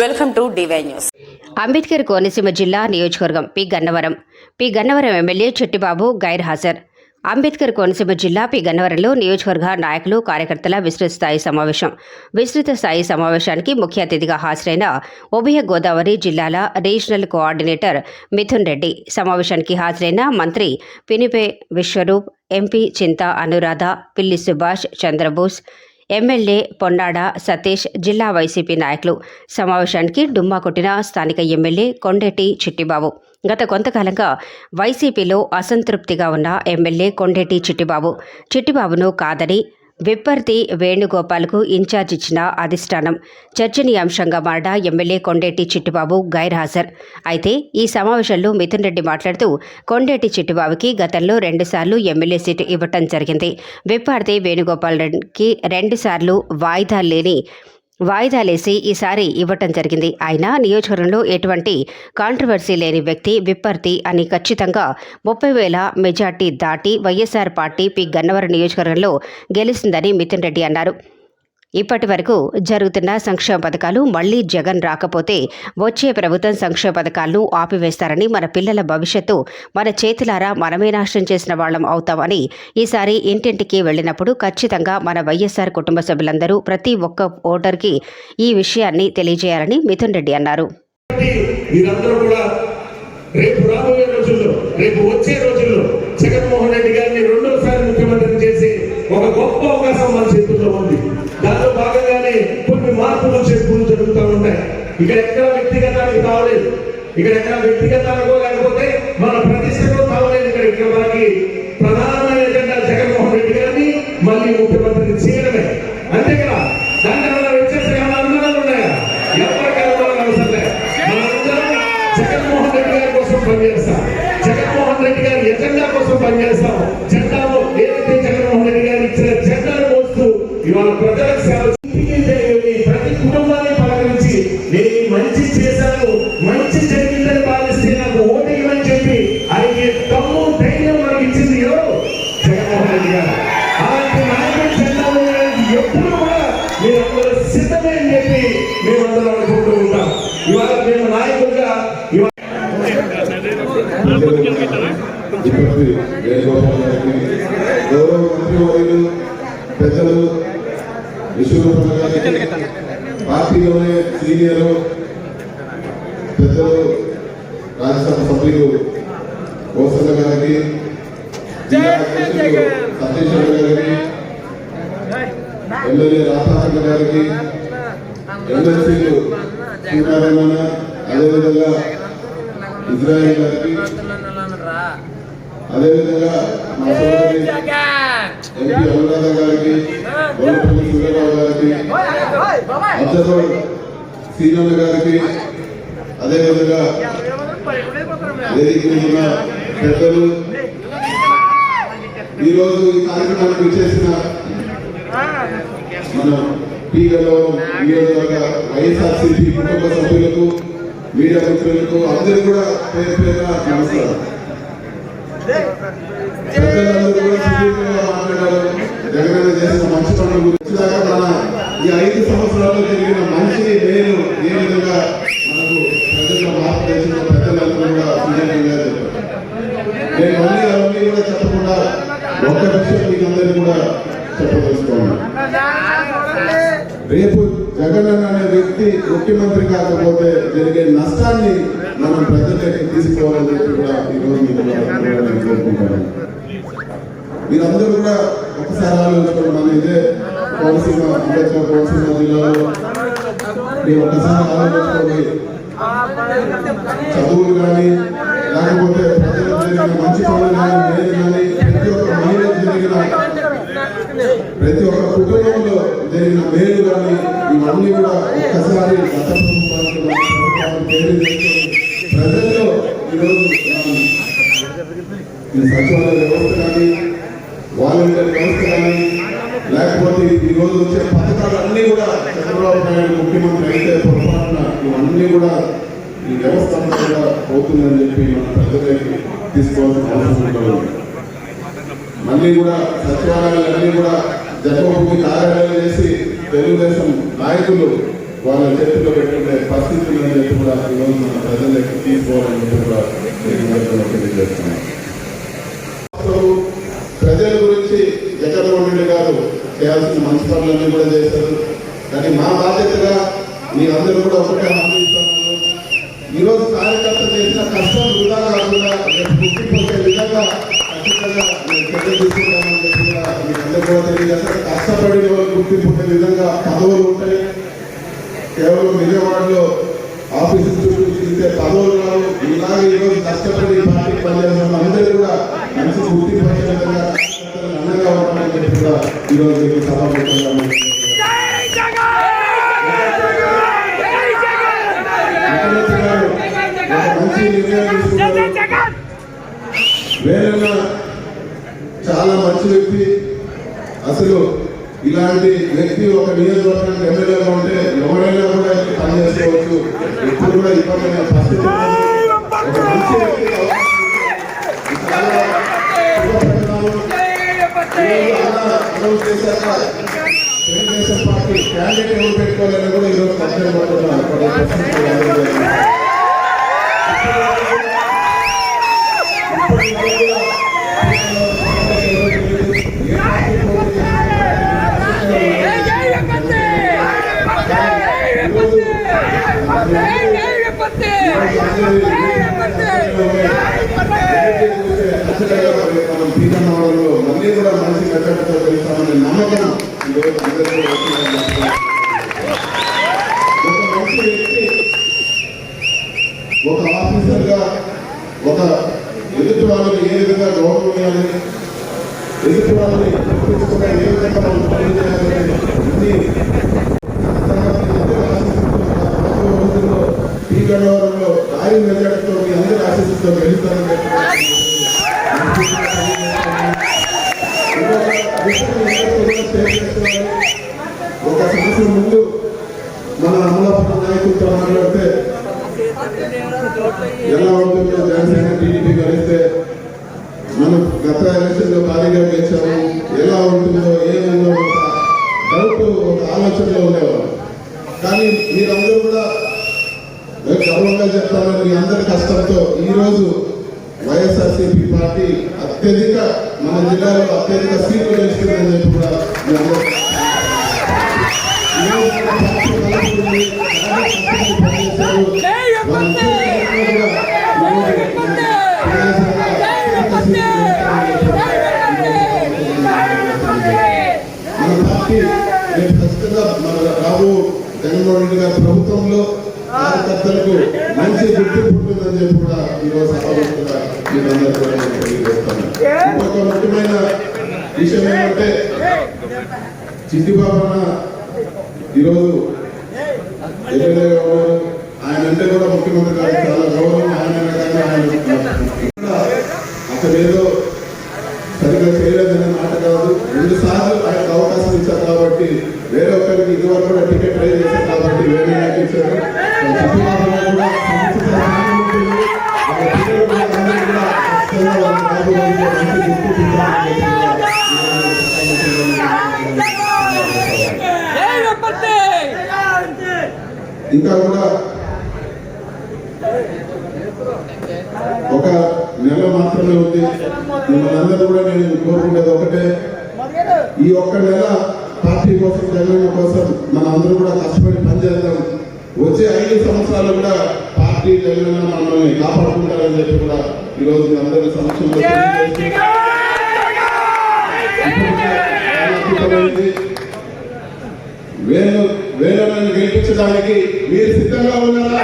Welcome to DY news Ambedkar Konaseema జిల్లా నియోజకవర్గం P. Gannavaram. P. Gannavaram MLA Chettibabu గైర్ హాజర్ అంబేద్కర్ కోనసీమ జిల్లా పి. గన్నవరంలో నియోజకవర్గ నాయకులు కార్యకర్తల విస్తృత స్థాయి సమావేశం. విస్తృత స్థాయి సమావేశానికి ముఖ్య అతిథిగా హాజరైన ఉభయ గోదావరి జిల్లాల రీజనల్ కోఆర్డినేటర్ మిథున్ రెడ్డి. సమావేశానికి హాజరైన మంత్రి పినిపే విశ్వరూప్ ఎంపీ చింత అనురాధ పిల్లి సుభాష్ చంద్రబోస్ ఎమ్మెల్యే పొన్నాడ సతీష్ జిల్లా వైసీపీ నాయకులు. సమావేశానికి డుమ్మా కొట్టిన స్థానిక ఎమ్మెల్యే కొండేటి చిట్టిబాబు. గత కొంతకాలంగా వైసీపీలో అసంతృప్తిగా ఉన్న ఎమ్మెల్యే కొండేటి చిట్టిబాబు. చిట్టిబాబును కాదని విప్పర్తి వేణుగోపాల్కు ఇన్ఛార్జ్ ఇచ్చిన అధిష్టానం. చర్చనీయాంశంగా మారడ ఎమ్మెల్యే కొండేటి చిట్టిబాబు గైర్హాజర్. అయితే ఈ సమావేశంలో మిథున్ రెడ్డి మాట్లాడుతూ కొండేటి చిట్టిబాబుకి గతంలో రెండుసార్లు ఎమ్మెల్యే సీటు ఇవ్వటం జరిగింది. విప్పార్తి వేణుగోపాల్ రెడ్డికి రెండుసార్లు వాయిదా లేని వాయిదాలేసి ఈసారి ఇవ్వటం జరిగింది. ఆయన నియోజకవర్గంలో ఎటువంటి కాంట్రవర్సీ లేని వ్యక్తి విప్పర్తి అని ఖచ్చితంగా ముప్పై వేల మెజార్టీ దాటి వైఎస్ఆర్ పార్టీ పి గన్నవరం నియోజకవర్గంలో గెలిచిందని మిథున్ రెడ్డి అన్నారు. ఇప్పటి వరకు జరుగుతున్న సంక్షేమ పథకాలు మళ్ళీ జగన్ రాకపోతే వచ్చే ప్రభుత్వం సంక్షేమ పథకాలను ఆపివేస్తారని మన పిల్లల భవిష్యత్తు మన చేతులారా మనమే నాశనం చేసిన వాళ్ళం అవుతామని ఈసారి ఇంటింటికి వెళ్ళినప్పుడు ఖచ్చితంగా మన వైఎస్ఆర్ కుటుంబ సభ్యులందరూ ప్రతి ఒక్క ఓటర్కి ఈ విషయాన్ని తెలియజేయాలని మిథున్ రెడ్డి అన్నారు. రేపు రాబోయే రోజుల్లో రేపు వచ్చే రోజుల్లో జగన్మోహన్ రెడ్డి గారిని రెండోసారి ముఖ్యమంత్రిని చేసి ఒక గొప్ప అవకాశం మన చేతుల్లో ఉంది. దానిలో భాగంగానే కొన్ని మార్పులు చేర్పులు జరుగుతూ ఉంటాయి ఇక్కడ ఎక్కడ వ్యక్తిగతానికి కావలేదు ఇక్కడ ఎక్కడ వ్యక్తిగతానికో లేకపోతే ఇవాళ ప్రజలకు సేవ ఇంటికి చేయాలి, ప్రతి కుటుంబాన్ని పలకరించి నేను మంచి చేశాను మంచి జరిగిందని భావిస్తే నాకు ఓటేయమని చెప్పి ఆయనకి తమ్ము ధైర్యం మనకి ఇచ్చింది ఎవరు? జగన్మోహన్ రెడ్డి గారు. అలాంటి నాయకుడు జెండా వేయడానికి ఎప్పుడు కూడా మీరందరూ సిద్ధమే అని చెప్పి మేమందరం అనుకుంటూ ఉంటాం. ఇవాళ మేము నాయకులుగా ఇవాళ ఇప్పటి వేణుగోపాల్ గారికి గౌరవ మంత్రివర్యులు పెద్దలు విశ్వరూపణ గారికి పార్టీలోనే సీనియర్ పెద్దలు రాజ్యసభ సభ్యులు కోసన్న గారికి సతీష్ గారికి ఎమ్మెల్యే రాధాకృష్ణ గారికి ఎమ్మెల్సీలు శ్రీనారాయణ అదేవిధంగా ఇజ్రాయెల్ గారికి అదేవిధంగా మా సోదరి ఎంపీ అనురాధ గారికి గొల్లపల్లి సూర్యరావు గారికి అబ్జర్వర్ సీనన్న గారికి అదేవిధంగా వేదిక ఉన్న పెద్దలు ఈరోజు ఈ కార్యక్రమానికి విచ్చేసిన మన నియోజకవర్గ వైఎస్ఆర్సీపీ కుటుంబ సభ్యులకు మీడియా మిత్రులకు అందరూ కూడా పేరు పేరున నమస్కారం. పెద్దలందరూ కూడా సుదీర్ఘంగా మాట్లాడారు జగనన్న చేసిన మంచి పనుల గురించి దాకా మన ఈ ఐదు సంవత్సరాల్లో జరిగిన మంచి నేను ఏ విధంగా మనకు ప్రజల్లో మార్పు తెచ్చిన పెద్దలందరూ కూడా సుదీర్ఘంగా చెప్పారు నేను మళ్ళీ అవన్నీ కూడా చెప్పకుండా ఒక్క విషయం మీకు అందరికీ కూడా చెప్పదలుచుకోవాలి రేపు జగన్ అనే వ్యక్తి ముఖ్యమంత్రి కాకపోతే జరిగే నష్టాన్ని మనం ప్రజలకి తీసుకోవాలని చెప్పి కూడా ఈరోజు కోరుకుంటాను మీరందరూ కూడా ఒకసారి ఆలోచించడం మన ఇదే కోనసీమ అంబేద్కర్ కోనసీమ జిల్లాలో మీరు ఒకసారి ఆలోచించుకోండి. చదువులు కానీ లేకపోతే ప్రజల్లో ఈరోజు ఈ సచివాలయ వ్యవస్థ కానీ వాలంటీర్ వ్యవస్థ కానీ లేకపోతే ఈరోజు వచ్చే పథకాలు పథకాలన్నీ కూడా చంద్రబాబు నాయుడు ముఖ్యమంత్రి అయితే పొరపాటున ఇవన్నీ కూడా ఈ వ్యవస్థ అంతా కూడా పోతుందని చెప్పి మన ప్రజలకి తీసుకోవాల్సిన అవసరం కూడా మళ్ళీ కూడా సచివాలయాలన్నీ కూడా జన్మభూమి కార్యాలయాలు చేసి తెలుగుదేశం నాయకులు వాళ్ళ చేతిలో పెట్టుకునే పరిస్థితులు అని చెప్పి కూడా ఈరోజు మన ప్రజలకి తీసుకోవాలని చెప్పి కూడా నేను తెలియజేస్తున్నాను ప్రజల గురించి జగన్మోహన్ గారు చేయాల్సిన మంచి పనులన్నీ కూడా చేశారు. కానీ మా బాధ్యతగా మీరందరూ కూడా ఒకటే హామీ ఈరోజు కార్యకర్త చేసిన కష్టం వృధా కాకుండా రేపు గుర్తింపొచ్చే విధంగా ఖచ్చితంగా మేము చర్యలు తీసుకుంటామని చెప్పి కూడా మీరందరూ కూడా తెలియజేస్తారు కష్టపడిన వాళ్ళు గుర్తింపు విధంగా పదవులు ఉంటాయి. కేవలం విజయవాడలో ఆఫీసు చుట్టూ తిరిగితే పదవులు రావు ఇలాగే ఈరోజు కష్టపడి ఈ పార్టీకి పనిచేసిన అందరూ కూడా మంచి గుర్తింపు అండగా ఉంటామని చెప్పి కూడా ఈరోజు మీకు మంచి నిర్ణయం తీసుకున్నారు వేరన్న చాలా మంచి వ్యక్తి. అసలు ఇలాంటి వ్యక్తి ఒక నియోజకవర్గానికి ఎమ్మెల్యేగా ఉంటే ఎవరైనా కూడా పనిచేసుకోవచ్చు ఎప్పుడు కూడా ఇబ్బంది పరిస్థితి తెలుగుదేశం పార్టీ క్యాండిడేట్ ఎవరు పెట్టుకోవాలని కూడా ఈరోజు పక్కన పడుతున్నారు పడే అందరూ జరిగింది. ఒక ఆఫీసర్గా ఒక ఎదుటి వాళ్ళని ఏ విధంగా గౌరవం ఇవ్వాలి ఎదుటి వాళ్ళని గుర్తించకుండా ఏ విధంగా మనం అన్ని ఈ గణవరంలో మీ అందరి ఆశీస్సుతో ఒక సంవత్సరం ముందు మన అమలాపురం నాయకులతో మాట్లాడితే ఎలా ఉంటుందో జనసేన టీడీపీ కలిస్తే మనం గత ఎలక్షన్లో భారీగా గెలిచాము. ఎలా ఉంటుందో ఏముందో ఒక డౌట్ ఒక ఆలోచనలో ఉండేవారు. కానీ మీరందరూ కూడా గౌరవంగా చెప్తామని మీ అందరి కష్టంతో ఈరోజు వైఎస్ఆర్సీపీ పార్టీ అత్యధిక మన జిల్లాలో అత్యధిక సీట్లు గెలుస్తుందని చెప్పి కూడా మీ అందరూ ఖచ్చితంగా మన రాబో జగన్మోహన్ రెడ్డి గారి ప్రభుత్వంలో కార్యకర్తలకు మంచి గుర్తింపు ఉంటుందని చెప్పి కూడా ఈరోజు సభాముఖంగా మీరందరూ కూడా తెలియజేస్తాను ఇంకొక ముఖ్యమైన విషయం ఏమంటే చిట్టిబాబు అన్న ఈరోజు ఎమ్మెల్యేగా ఉన్నారు ఆయన అంటే కూడా ముఖ్యమంత్రి గారికి చాలా గౌరవం. ఇంకా కూడా ఒక నెల మాత్రమే ఉంది. మిమ్మల్ని అందరూ కూడా నేను కోరుకునేది ఒకటే. ఈ ఒక్క నెల పార్టీ కోసం తెలంగాణ కోసం మన అందరూ కూడా కష్టపడి పనిచేద్దాం. వచ్చే ఐదు సంవత్సరాలు కూడా పార్టీ జగన్ మనల్ని కాపాడుకుంటారని చెప్పి కూడా ఈరోజు మీ అందరి సమక్షంలో. వేలు వేలను గెలిపించడానికి మీరు సిద్ధంగా ఉన్నారా